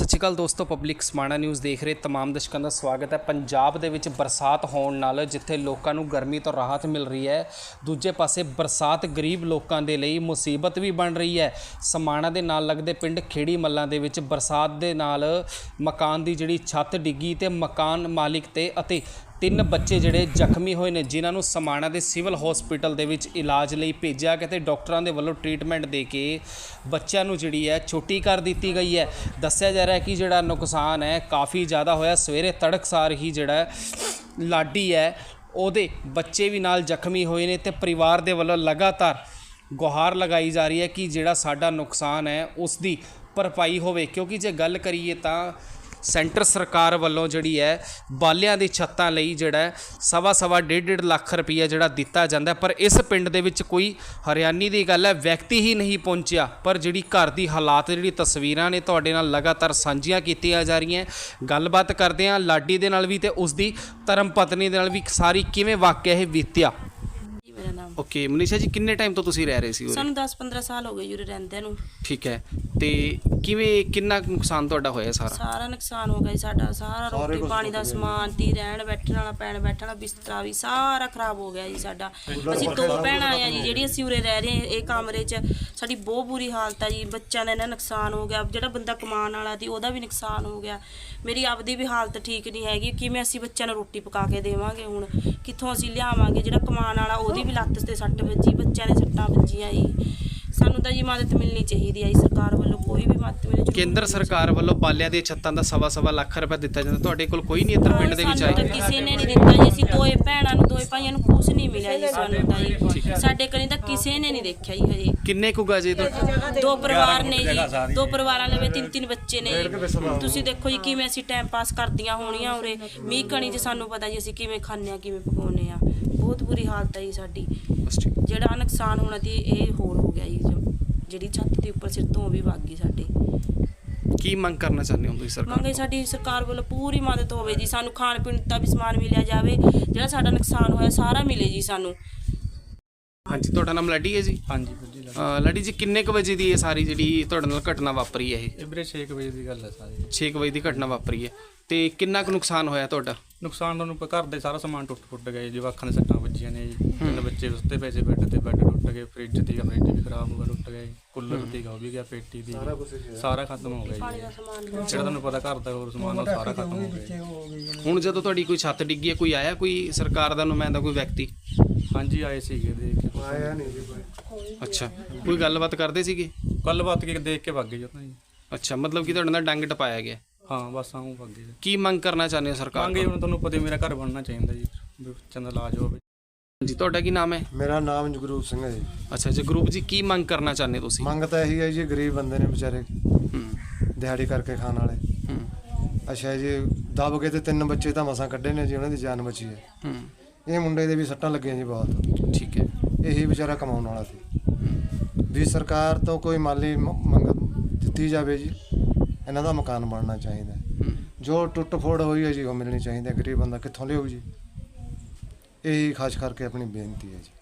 ਸਤਿ ਸ਼੍ਰੀ ਅਕਾਲ ਦੋਸਤੋ, public Samana news ਦੇਖ ਰਹੇ ਤਮਾਮ ਦਰਸ਼ਕਾਂ ਦਾ ਸਵਾਗਤ ਹੈ। ਪੰਜਾਬ ਦੇ ਵਿੱਚ ਬਰਸਾਤ ਹੋਣ ਨਾਲ ਜਿੱਥੇ ਲੋਕਾਂ ਨੂੰ ਗਰਮੀ ਤੋਂ ਰਾਹਤ ਮਿਲ ਰਹੀ ਹੈ, ਦੂਜੇ ਪਾਸੇ ਬਰਸਾਤ ਗਰੀਬ ਲੋਕਾਂ ਦੇ ਲਈ ਮੁਸੀਬਤ ਵੀ ਬਣ ਰਹੀ ਹੈ। ਸਮਾਣਾ ਦੇ ਨਾਲ ਲੱਗਦੇ ਪਿੰਡ ਖੇੜੀ ਮੱਲਾਂ ਦੇ ਵਿੱਚ ਬਰਸਾਤ ਦੇ ਨਾਲ ਮਕਾਨ ਦੀ ਜਿਹੜੀ ਛੱਤ ਡਿੱਗੀ ਤੇ ਮਕਾਨ ਮਾਲਿਕ ਤੇ ਅਤੇ ਤਿੰਨ ਬੱਚੇ ਜਿਹੜੇ ਜ਼ਖਮੀ ਹੋਏ ਨੇ, ਜਿਨ੍ਹਾਂ ਨੂੰ ਸਮਾਣਾ ਦੇ ਸਿਵਲ ਹਸਪੀਟਲ ਦੇ ਵਿੱਚ ਇਲਾਜ ਲਈ ਭੇਜਿਆ ਗਿਆ ਤੇ ਡਾਕਟਰਾਂ ਦੇ ਵੱਲੋਂ ਟ੍ਰੀਟਮੈਂਟ ਦੇ ਕੇ ਬੱਚਿਆਂ ਨੂੰ ਜਿਹੜੀ ਹੈ ਛੁੱਟੀ ਕਰ ਦਿੱਤੀ ਗਈ ਹੈ। ਦੱਸਿਆ ਜਾ ਰਿਹਾ ਹੈ ਕਿ ਜਿਹੜਾ ਨੁਕਸਾਨ ਹੈ, ਕਾਫੀ ਜ਼ਿਆਦਾ ਹੋਇਆ। ਸਵੇਰੇ ਤੜਕਸਾਰ ਹੀ ਜਿਹੜਾ ਲਾਡੀ ਹੈ, ਉਹਦੇ ਬੱਚੇ ਵੀ ਨਾਲ ਜ਼ਖਮੀ ਹੋਏ ਨੇ ਤੇ ਪਰਿਵਾਰ ਦੇ ਵੱਲੋਂ ਲਗਾਤਾਰ ਗੁਹਾਰ ਲਗਾਈ ਜਾ ਰਹੀ ਹੈ ਕਿ ਜਿਹੜਾ ਸਾਡਾ ਨੁਕਸਾਨ ਹੈ, ਉਸ ਦੀ ਭਰਪਾਈ ਹੋਵੇ। ਕਿਉਂਕਿ ਜੇ ਗੱਲ ਕਰੀਏ ਤਾਂ ਸੈਂਟਰ ਸਰਕਾਰ ਵੱਲੋਂ ਜਿਹੜੀ ਹੈ ਬਾਲਿਆਂ ਦੀ ਛੱਤਾਂ ਲਈ ਜਿਹੜਾ ਸਵਾ ਸਵਾ ਡੇਢ ਡੇਢ ਲੱਖ ਰੁਪਈਆ ਜਿਹੜਾ ਦਿੱਤਾ ਜਾਂਦਾ ਪਰ ਇਸ ਪਿੰਡ ਦੇ ਵਿੱਚ ਕੋਈ ਹਰਿਆਣੀ ਦੀ ਗੱਲ ਹੈ, ਵਿਅਕਤੀ ਹੀ ਨਹੀਂ ਪਹੁੰਚਿਆ। ਪਰ ਜਿਹੜੀ ਘਰ ਦੀ ਹਾਲਾਤ, ਜਿਹੜੀ ਤਸਵੀਰਾਂ ਨੇ ਤੁਹਾਡੇ ਨਾਲ ਲਗਾਤਾਰ ਸਾਂਝੀਆਂ ਕੀਤੀਆਂ ਜਾ ਰਹੀਆਂ ਗੱਲਬਾਤ ਕਰਦੇ ਹਾਂ ਲਾਡੀ ਦੇ ਨਾਲ ਵੀ ਤੇ ਉਸ ਦੀ ਧਰਮ ਪਤਨੀ ਦੇ ਨਾਲ ਵੀ ਸਾਰੀ ਕਿਵੇਂ ਵਾਕਿਆ ਇਹ ਬੀਤਿਆ? ਓਕੇ ਮਨੀਸ਼ਾ ਜੀ ਕਿੰਨੇ ਟਾਈਮ ਤੋਂ ਤੁਸੀਂ ਰਹਿ ਰਹੇ ਸੀ ਉਰੇ? ਸਾਨੂੰ 10-15 ਸਾਲ ਹੋ ਗਏ ਯੂਰੇ ਰਹਿੰਦੇ ਨੂੰ। ਠੀਕ ਹੈ ਤੇ ਕਿਵੇਂ ਕਿੰਨਾ ਕੁ ਨੁਕਸਾਨ ਤੁਹਾਡਾ ਹੋਇਆ ਸਾਰਾ? ਸਾਰਾ ਨੁਕਸਾਨ ਹੋ ਗਿਆ ਜੀ ਸਾਡਾ ਸਾਰਾ ਰੋਟੀ ਪਾਣੀ ਦਾ ਸਮਾਨ ਤੀ ਰਹਿਣ ਬੈਠਣ ਵਾਲਾ ਪੈਣ ਬੈਠਣ ਵਾਲਾ ਬਿਸਤਰਾ ਵੀ ਸਾਰਾ ਖਰਾਬ ਹੋ ਗਿਆ ਜੀ ਸਾਡਾ। ਅਸੀਂ ਦੋ ਭੈਣਾਂ ਆ ਜੀ ਜਿਹੜੀ ਅਸੀਂ ਉਰੇ ਰਹਿ ਰਹੇ ਹਾਂ ਇਹ ਕਮਰੇ 'ਚ ਸਾਡੀ ਬਹੁਤ ਬੁਰੀ ਹਾਲਤ ਆ ਜੀ ਬੱਚਿਆਂ ਦਾ ਇਹਨਾਂ ਨੁਕਸਾਨ ਹੋ ਗਿਆ ਜਿਹੜਾ ਬੰਦਾ ਕਮਾਉਣ ਵਾਲਾ ਸੀ ਉਹਦਾ ਵੀ ਨੁਕਸਾਨ ਹੋ ਗਿਆ। ਮੇਰੀ ਆਪਦੀ ਵੀ ਹਾਲਤ ਠੀਕ ਨਹੀਂ ਹੈਗੀ ਕਿਵੇਂ ਅਸੀਂ ਬੱਚਿਆਂ ਨੂੰ ਰੋਟੀ ਪਕਾ ਕੇ ਦੇਵਾਂਗੇ ਹੁਣ? ਕਿੱਥੋਂ ਅਸੀਂ ਲਿਆਵਾਂਗੇ ਜਿਹੜਾ ਕਮਾਉਣ ਵਾਲਾ ਉਹਦੀ ਵੀ ਲੱਤ ਤੇ ਸੱਟ ਵੱਜੀ ਬੱਚਿਆਂ ਦੇ ਸੱਟਾਂ ਵੱਜੀਆਂ ਜੀ। ਸਾਨੂੰ ਤਾਂ ਜੀ ਮਦਦ ਮਿਲਣੀ ਚਾਹੀਦੀ ਹੈ ਜੀ ਸਰਕਾਰ ਵੱਲੋਂ ਕੋਈ ਵੀ ਮਦਦ ਮਿਲੇ ਜ਼ਰੂਰ ਕੇਂਦਰ ਸਰਕਾਰ ਵੱਲੋਂ ਬਾਲਿਆਂ ਦੀਆਂ ਛੱਤਾਂ ਦਾ ਸਵਾ ਸਵਾ ਲੱਖ ਰੁਪਏ ਦਿੱਤਾ ਜਾਂਦਾ ਤੁਹਾਡੇ ਕੋਲ ਕੋਈ ਨਹੀਂ ਇੱਧਰ ਪਿੰਡ ਦੇ ਵਿੱਚ ਸਾਨੂੰ ਤਾਂ ਕਿਸੇ ਨੇ ਨਹੀਂ ਦਿੱਤਾ ਜੀ ਅਸੀਂ ਦੋਏ ਭੈਣਾਂ ਨੂੰ ਦੋਏ ਭਾਈਆਂ ਨੂੰ ਕੁਝ ਨਹੀਂ ਮਿਲਿਆ ਜੀ ਸਾਨੂੰ ਤਾਂ ਜੀ। ਸਾਡੇ ਕਨੀ ਤਾਂ ਕਿਸੇ ਨੇ ਨਹੀਂ ਦੇਖਿਆ ਜੀ ਹਜੇ। ਕਿੰਨੇ ਕੁ ਗਾਜੇ ਤੋਂ ਦੋ ਪਰਿਵਾਰ ਨੇ ਜੀ ਦੋ ਪਰਿਵਾਰਾਂ ਦੇ ਵਿੱਚ ਤਿੰਨ ਤਿੰਨ ਬੱਚੇ ਨੇ ਜੀ। ਤੁਸੀਂ ਦੇਖੋ ਜੀ ਕਿਵੇਂ ਅਸੀਂ ਟਾਈਮ ਪਾਸ ਕਰਦੀਆਂ ਹੋਣੀਆਂ ਉਰੇ। ਮੀਂਹ ਕਣੀ 'ਚ ਸਾਨੂੰ ਪਤਾ ਜੀ ਅਸੀਂ ਕਿਵੇਂ ਖਾਂਦੇ ਆ ਕਿਵੇਂ ਪਕਾਉਂਦੇ ਆ ਬਹੁਤ ਬੁਰੀ ਹਾਲਤ ਹੈ ਜੀ ਸਾਡੀ। ਜਿਹੜਾ ਨੁਕਸਾਨ ਹੋਣਾ ਸੀ ਇਹ ਹੋਰ ਹੋ ਗਿਆ ਜੀ। ਜੋ- ਜਿਹੜੀ ਛੱਤ ਦੇ ਉੱਪਰ ਸਿਰ ਤੋਂ ਵੀ ਵਗ ਗਈ ਸਾਡੇ। ਕੀ ਮੰਗ ਕਰਨਾ ਚਾਹੁੰਦੇ ਹੋ ਤੁਸੀਂ ਸਰਕਾਰ ਮੰਗੇ ਸਾਡੀ ਸਰਕਾਰ ਵੱਲੋਂ ਪੂਰੀ ਮਦਦ ਹੋਵੇ ਜੀ। ਸਾਨੂੰ ਖਾਣ ਪੀਣ ਦਾ ਵੀ ਸਮਾਨ ਮਿਲਿਆ ਜਾਵੇ। ਜਿਹੜਾ ਸਾਡਾ ਨੁਕਸਾਨ ਹੋਇਆ ਸਾਰਾ ਮਿਲੇ ਜੀ ਸਾਨੂੰ। ਹਾਂਜੀ ਤੁਹਾਡਾ ਨਾਮ ਲਾਡੀ ਹੈ ਜੀ? ਹਾਂਜੀ ਜੀ ਲਾਡੀ। ਜੀ ਕਿੰਨੇ ਕੁ ਵਜੇ ਦੀ ਇਹ ਸਾਰੀ ਜਿਹੜੀ ਤੁਹਾਡੇ ਨਾਲ ਘਟਨਾ ਵਾਪਰੀ ਹੈ ਇਹ? ਇਹ ਵੀਰੇ 6 ਵਜੇ ਦੀ ਗੱਲ ਹੈ ਸਾਰੀ। 6 ਵਜੇ ਦੀ ਘਟਨਾ ਵਾਪਰੀ ਹੈ। ਤੇ ਕਿੰਨਾ ਕੁ ਨੁਕਸਾਨ ਹੋਇਆ ਤੁਹਾਡਾ? ਨੁਕਸਾਨ ਤੁਹਾਨੂੰ ਪ- ਘਰ ਦੇ ਸਾਰਾ ਸਮਾਨ ਟੁੱਟ ਫੁੱਟ ਗਏ ਜੋ ਅੱਖਾਂ ਦੇ ਸੱਟਾਂ ਵੱਜੀਆਂ ਨੇ ਜੀ। ਤਿੰਨ ਬੱਚੇ ਸੁੱਤੇ ਪਏ ਸੀ ਬੈੱਡ ਤੇ ਬੈੱਡ ਟੁੱਟ ਗਏ ਫ੍ਰਿਜ ਦੀ ਫ੍ਰਿਜ ਵੀ ਖਰਾਬ ਹੋ ਗਿਆ ਟੁੱਟ ਗਏ ਕੂਲਰ ਦੀ ਵੀ ਗਿਆ ਪੇਟੀ ਦੀ। ਸਾਰਾ ਖਤਮ ਹੋ ਗਿਆ ਜੀ। ਜਿਹੜਾ ਤੁਹਾਨੂੰ ਪਤਾ ਘਰ ਦਾ ਹੋਰ ਸਮਾਨ ਉਹ ਸਾਰਾ ਖਤਮ ਹੋ ਗਿਆ ਜੀ। ਹੁਣ ਜਦੋਂ ਤੁਹਾਡੀ ਕੋਈ ਛੱਤ ਡਿੱਗੀ ਹੈ ਕੋਈ ਆਇਆ ਕੋਈ ਸਰਕਾਰ ਦਾ ਨੁਮਾਇੰਦਾ ਕੋਈ ਵਿਅਕਤੀ? ਹਾਂਜੀ ਆਏ ਸੀਗੇ ਦੇਖ ਕੇ ਅੱਛਾ ਕੋਈ ਗੱਲਬਾਤ ਕਰਦੇ ਸੀਗੇ? ਗੱਲਬਾਤ ਕੇ ਦੇਖ ਕੇ ਵਗ ਗਏ ਜੀ ਉਹ ਤਾਂ ਜੀ ਅੱਛਾ ਮਤਲਬ ਕਿ ਤੁਹਾਡੇ ਨਾਲ ਡੰਗ ਟਪਾਇਆ ਗਿਆ? ਹਾਂ ਬਸ ਆਉਂ ਜੀ। ਕੀ ਮੰਗ ਕਰਨਾ ਚਾਹੁੰਦੇ ਹੋ ਸਰਕਾਰ ਮੰਗੇ ਤੋਂ? ਹੁਣ ਤੁਹਾਨੂੰ ਪਤਾ ਹੀ ਮੇਰਾ ਘਰ ਬਣਨਾ ਚਾਹੀਦਾ ਜੀ ਵੀ ਬੱਚਿਆਂ ਦਾ ਇਲਾਜ ਹੋਵੇ। ਜੀ ਤੁਹਾਡਾ ਕੀ ਨਾਮ ਹੈ? ਮੇਰਾ ਨਾਮ ਜਗਰੂਪ ਸਿੰਘ ਹੈ ਜੀ। ਅੱਛਾ ਜੀ ਗਰੁੱਪ ਜੀ ਕੀ ਮੰਗ ਕਰਨਾ ਚਾਹੁੰਦੇ ਹੋ ਤੁਸੀਂ? ਮੰਗ ਤਾਂ ਇਹੀ ਹੈ ਜੀ ਗਰੀਬ ਬੰਦੇ ਨੇ ਵਿਚਾਰੇ ਹੂੰ। ਦਿਹਾੜੀ ਕਰਕੇ ਖਾਣ ਵਾਲੇ। ਹੂੰ। ਅੱਛਾ ਜੀ ਦਬ ਕੇ ਤੇ ਤਿੰਨ ਬੱਚੇ ਤਾਂ ਮਸਾਂ ਕੱਢੇ ਨੇ ਜੀ ਉਹਨਾਂ ਦੀ ਜਾਨ ਬਚੀ ਹੈ। ਹੂੰ। ਇਹ ਮੁੰਡੇ ਦੇ ਵੀ ਸੱਟਾਂ ਲੱਗੀਆਂ ਜੀ ਬਹੁਤ। ਠੀਕ ਹੈ। ਇਹੀ ਵਿਚਾਰਾ ਕਮਾਉਣ ਵਾਲਾ ਸੀ। ਵੀ ਸਰਕਾਰ ਤੋਂ ਕੋਈ ਮਾਲੀ ਮ- ਮੰਗ ਦਿੱਤੀ ਜਾਵੇ ਜੀ। ਇਹਨਾਂ ਦਾ ਮਕਾਨ ਬਣਨਾ ਚਾਹੀਦਾ ਹੈ। ਜੋ ਟੁੱਟ ਫੋੜ ਹੋਈ ਹੈ ਜੀ ਉਹ ਮਿਲਣੀ ਚਾਹੀਦੀ ਹੈ। ਗਰੀਬ ਬੰਦਾ ਕਿੱਥੋਂ ਲਿਆਊ ਜੀ? ਇਹੀ ਖਾਸ ਕਰਕੇ ਆਪਣੀ ਬੇਨਤੀ ਹੈ ਜੀ।